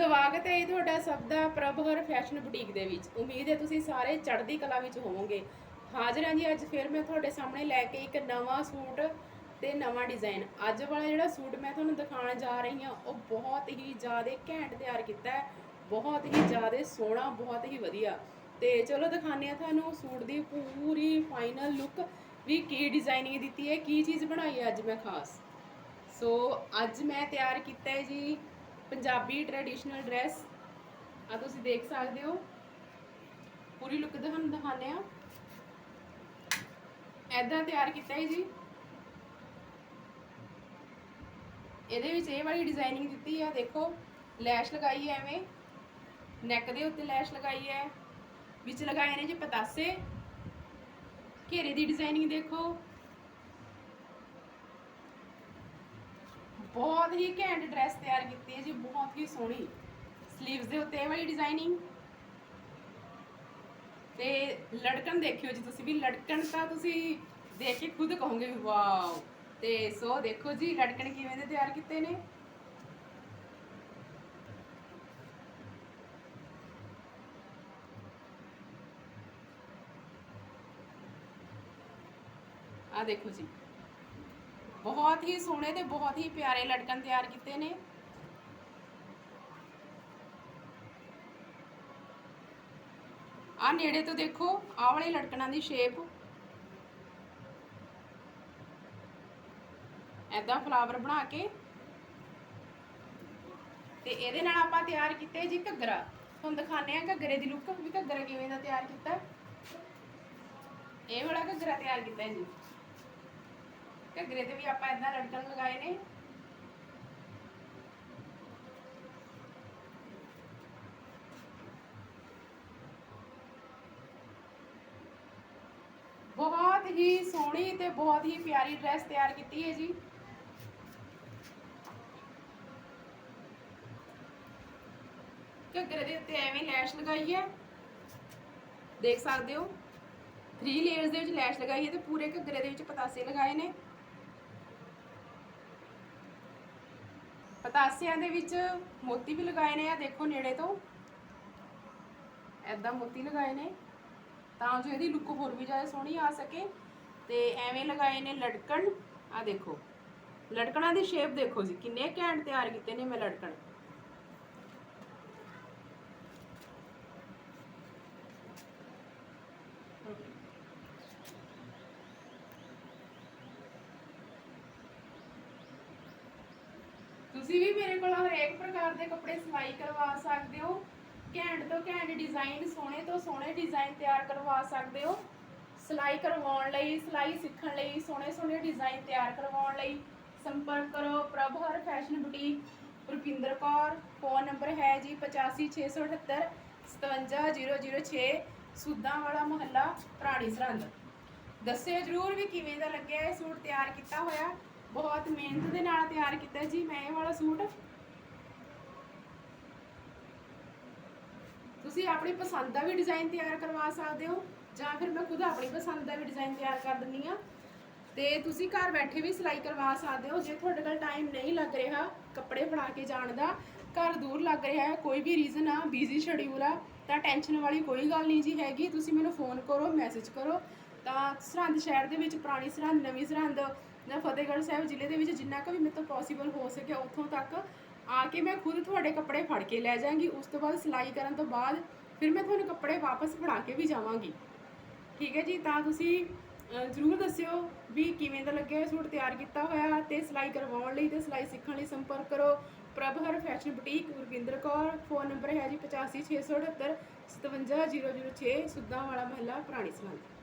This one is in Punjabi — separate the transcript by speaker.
Speaker 1: ਸਵਾਗਤ ਹੈ ਜੀ ਤੁਹਾਡਾ ਸਭ ਦਾ ਪ੍ਰਭਹਰ ਫੈਸ਼ਨ ਬੁਟੀਕ ਦੇ ਵਿੱਚ। ਉਮੀਦ ਹੈ ਤੁਸੀਂ ਸਾਰੇ ਚੜ੍ਹਦੀ ਕਲਾ ਵਿੱਚ ਹੋਵੋਗੇ। ਹਾਜ਼ਰ ਹਾਂ ਜੀ ਅੱਜ ਫਿਰ ਮੈਂ ਤੁਹਾਡੇ ਸਾਹਮਣੇ ਲੈ ਕੇ ਇੱਕ ਨਵਾਂ ਸੂਟ ਤੇ ਨਵਾਂ ਡਿਜ਼ਾਈਨ। ਅੱਜ ਵਾਲਾ ਜਿਹੜਾ ਸੂਟ ਮੈਂ ਤੁਹਾਨੂੰ ਦਿਖਾਉਣ ਜਾ ਰਹੀ ਹਾਂ, ਉਹ ਬਹੁਤ ਹੀ ਜ਼ਿਆਦਾ ਘੈਂਟ ਤਿਆਰ ਕੀਤਾ ਹੈ। ਬਹੁਤ ਹੀ ਜ਼ਿਆਦਾ ਸੋਹਣਾ, ਬਹੁਤ ਹੀ ਵਧੀਆ। ਤੇ ਚਲੋ ਦਿਖਾਉਂਦੇ ਹਾਂ ਤੁਹਾਨੂੰ ਸੂਟ ਦੀ ਪੂਰੀ ਫਾਈਨਲ ਲੁੱਕ ਵੀ ਕੀ ਡਿਜ਼ਾਈਨਿੰਗ ਦਿੱਤੀ ਹੈ, ਕੀ ਚੀਜ਼ ਬਣਾਈ ਹੈ ਅੱਜ ਮੈਂ ਖਾਸ। ਸੋ ਅੱਜ ਮੈਂ ਤਿਆਰ ਕੀਤਾ ਹੈ ਜੀ ਪੰਜਾਬੀ ਟ੍ਰੈਡੀਸ਼ਨਲ ਡਰੈਸ ਆ ਤੁਸੀਂ ਦੇਖ ਸਕਦੇ ਹੋ। ਪੂਰੀ ਲੁੱਕ ਤੁਹਾਨੂੰ ਦਿਖਾਉਂਦੇ ਆ ਐਦਾਂ ਤਿਆਰ ਕੀਤਾ ਹੈ ਜੀ। ਇਹਦੇ ਵਿੱਚ ਇਹ ਵਾਲੀ ਡਿਜ਼ਾਈਨਿੰਗ ਦਿੱਤੀ ਆ ਦੇਖੋ ਲੈਸ਼ ਲਗਾਈ ਹੈ ਐਵੇਂ। ਨੈਕ ਦੇ ਉੱਤੇ ਲੈਸ਼ ਲਗਾਈ ਹੈ। ਵਿੱਚ ਲਗਾਏ ਨੇ ਜੀ ਪਤਾਸੇ। ਘੇਰੇ ਦੀ ਡਿਜ਼ਾਈਨਿੰਗ ਦੇਖੋ। ਬਹੁਤ ਹੀ ਘੈਂਟ ਡਰੈਸ ਤਿਆਰ ਕੀਤੀ ਹੈ ਜੀ, ਬਹੁਤ ਹੀ ਸੋਹਣੀ। 슬ੀਵਸ ਦੇ ਉੱਤੇ ਇਹ ਵਾਲੀ ਡਿਜ਼ਾਈਨਿੰਗ ਤੇ ਲੜਕਣ ਦੇਖਿਓ ਜੀ ਤੁਸੀਂ ਵੀ ਲੜਕਣ ਤਾਂ ਤੁਸੀਂ ਦੇਖ ਕੇ ਖੁਦ ਕਹੋਗੇ ਵੀ ਵਾਓ। ਤੇ ਸੋ ਦੇਖੋ ਜੀ ਲੜਕਣ ਕਿਵੇਂ ਦੇ ਤਿਆਰ ਕੀਤੇ ਨੇ। ਆ ਦੇਖੋ ਜੀ। ਬਹੁਤ ਹੀ ਸੋਹਣੇ ਤੇ ਬਹੁਤ ਹੀ ਪਿਆਰੇ ਲਟਕਣ ਤਿਆਰ ਕੀਤੇ ਨੇ। ਆ ਨੇੜੇ ਤੋਂ ਦੇਖੋ ਆਹ ਵਾਲੇ ਲਟਕਣਾਂ ਦੀ ਸ਼ੇਪ ਐਦਾਂ ਫਲਾਵਰ ਬਣਾ ਕੇ। ਤੇ ਇਹਦੇ ਨਾਲ ਆਪਾਂ ਤਿਆਰ ਕੀਤੇ ਜੀ ਘੱਗਰਾ। ਤੁਹਾਨੂੰ ਦਿਖਾਣੇ ਆ ਘੱਗਰੇ ਦੀ ਲੁੱਕ ਵੀ ਘੱਗਰਾ ਕਿਵੇਂ ਦਾ ਤਿਆਰ ਕੀਤਾ। ਇਹ ਵਾਲਾ ਘੱਗਰਾ ਤਿਆਰ ਕੀਤਾ ਜੀ। ਘੱਗਰੇ ਤੇ ਵੀ ਆਪਾਂ ਇਦਾਂ ਲਟਕਣ ਲਗਾਏ ਨੇ। ਬਹੁਤ ਹੀ ਸੋਹਣੀ ਤੇ ਬਹੁਤ ਹੀ ਪਿਆਰੀ ਡਰੈਸ ਤਿਆਰ ਕੀਤੀ ਹੈ ਜੀ। ਘੱਗਰੇ ਦੇ ਉੱਤੇ ਐਵੇਂ ਲੈਸ਼ ਲਗਾਈ ਹੈ। ਦੇਖ ਸਕਦੇ ਹੋ? 3 ਲੇਅਰਸ ਦੇ ਵਿੱਚ ਲੈਸ਼ ਲਗਾਈ ਹੈ ਤੇ ਪੂਰੇ ਘੱਗਰੇ ਦੇ ਵਿੱਚ ਪਤਾਸੇ ਲਗਾਏ ਨੇ। ਪਤਾਸਿਆਂ ਦੇ ਵਿੱਚ ਮੋਤੀ ਵੀ ਲਗਾਏ ਨੇ, ਆ ਦੇਖੋ ਨੇੜੇ ਤੋਂ। ਐਦਾਂ ਮੋਤੀ ਲਗਾਏ ਨੇ, ਤਾਂ ਜੋ ਇਹਦੀ ਲੁੱਕ ਹੋਰ ਵੀ ਜ਼ਿਆਦਾ ਸੋਹਣੀ ਆ ਸਕੇ। ਤੇ ਐਵੇਂ ਲਗਾਏ ਨੇ ਲਟਕਣ, ਆ ਦੇਖੋ। ਲਟਕਣਾਂ ਦੀ ਸ਼ੇਪ ਦੇਖੋ ਜੀ, ਕਿੰਨੇ ਘੈਂਟ ਤਿਆਰ ਕੀਤੇ ਨੇ ਮੈਂ ਲਟਕਣ। ਤੁਸੀਂ ਵੀ ਮੇਰੇ ਕੋਲ ਹਰੇਕ ਪ੍ਰਕਾਰ ਦੇ ਕੱਪੜੇ ਸਿਲਾਈ ਕਰਵਾ ਸਕਦੇ ਹੋ। ਘੈਂਟ ਤੋਂ ਘੈਂਟ ਡਿਜ਼ਾਈਨ, ਸੋਹਣੇ ਤੋਂ ਸੋਹਣੇ ਡਿਜ਼ਾਈਨ ਤਿਆਰ ਕਰਵਾ ਸਕਦੇ ਹੋ। ਸਿਲਾਈ ਕਰਵਾਉਣ ਲਈ, ਸਿਲਾਈ ਸਿੱਖਣ ਲਈ ਸੋਹਣੇ ਸੋਹਣੇ ਡਿਜ਼ਾਈਨ ਤਿਆਰ ਕਰਵਾਉਣ ਲਈ ਸੰਪਰਕ ਕਰੋ Prabhar fashion boutique, Rupinder Kaur, phone number ਹੈ ਜੀ 8568 57006 ਸੁੱਦਾਂ ਵਾਲਾ ਮੁਹੱਲਾ, ਪ੍ਰਾਣੀ ਸਰਹੰਦ। ਦੱਸਿਓ ਜਰੂਰ ਵੀ ਕਿਵੇਂ ਦਾ ਲੱਗਿਆ ਇਹ ਸੂਟ ਤਿਆਰ ਕੀਤਾ ਹੋਇਆ। ਬਹੁਤ ਮਿਹਨਤ ਦੇ ਨਾਲ ਤਿਆਰ ਕੀਤਾ ਜੀ, ਮੈਂ ਇਹ ਵਾਲਾ ਸੂਟ। ਤੁਸੀਂ ਆਪਣੀ ਪਸੰਦ ਦਾ ਵੀ ਡਿਜ਼ਾਈਨ ਤਿਆਰ ਕਰਵਾ ਸਕਦੇ ਹੋ, ਜਾਂ ਫਿਰ ਮੈਂ ਖੁਦ ਆਪਣੀ ਪਸੰਦ ਦਾ ਵੀ ਡਿਜ਼ਾਈਨ ਤਿਆਰ ਕਰ ਦਿੰਨੀ ਆ ਤੇ ਤੁਸੀਂ ਘਰ ਬੈਠੇ ਵੀ ਸਿਲਾਈ ਕਰਵਾ ਸਕਦੇ ਹੋ, ਜੇ ਤੁਹਾਡੇ ਕੋਲ ਟਾਈਮ ਨਹੀਂ ਲੱਗ ਰਿਹਾ ਕੱਪੜੇ ਬਣਾ ਕੇ ਜਾਣ ਦਾ, ਘਰ ਦੂਰ ਲੱਗ ਰਿਹਾ ਹੈ, ਕੋਈ ਵੀ ਰੀਜ਼ਨ ਆ ਬਿਜ਼ੀ ਸ਼ਡਿਊਲ ਆ, ਤਾਂ ਟੈਨਸ਼ਨ ਵਾਲੀ ਕੋਈ ਗੱਲ ਨਹੀਂ ਜੀ ਹੈਗੀ। ਤੁਸੀਂ ਮੈਨੂੰ ਫੋਨ ਕਰੋ ਮੈਸੇਜ ਕਰੋ, ਤਾਂ ਸਰਹੰਦ ਸ਼ਹਿਰ ਦੇ ਵਿੱਚ ਪੁਰਾਣੀ ਸਰਹੰਦ, ਨਵੀਂ ਸਰਹੰਦ ਜਾਂ ਫਤਿਹਗੜ੍ਹ ਸਾਹਿਬ ਜ਼ਿਲ੍ਹੇ ਦੇ ਵਿੱਚ ਜਿੰਨਾ ਕੁ ਵੀ ਮੇਰੇ ਤੋਂ ਪੋਸੀਬਲ ਹੋ ਸਕਿਆ ਉੱਥੋਂ ਤੱਕ ਆ ਕੇ ਮੈਂ ਖੁਦ ਤੁਹਾਡੇ ਕੱਪੜੇ ਫੜ ਕੇ ਲੈ ਜਾਵਾਂਗੀ, ਉਸ ਤੋਂ ਬਾਅਦ ਸਿਲਾਈ ਕਰਨ ਤੋਂ ਬਾਅਦ ਫਿਰ ਮੈਂ ਤੁਹਾਨੂੰ ਕੱਪੜੇ ਵਾਪਸ ਫੜਾ ਕੇ ਵੀ ਜਾਵਾਂਗੀ। ਠੀਕ ਹੈ ਜੀ? ਤਾਂ ਤੁਸੀਂ ਜ਼ਰੂਰ ਦੱਸਿਓ ਵੀ ਕਿਵੇਂ ਦਾ ਲੱਗਿਆ ਸੂਟ, ਤਿਆਰ ਕੀਤਾ ਹੋਇਆ ਤੇ ਸਿਲਾਈ ਕਰਵਾਉਣ ਲਈ ਤੇ ਸਿਲਾਈ ਸਿੱਖਣ ਲਈ ਸੰਪਰਕ ਕਰੋ। Prabhar fashion boutique, Gurvinder Kaur, phone number ਹੈ ਜੀ 8568 57006 ਸੁੱਦਾਂ ਵਾਲਾ ਮਹੱਲਾ, ਪੁਰਾਣੀ ਸਲੰਦ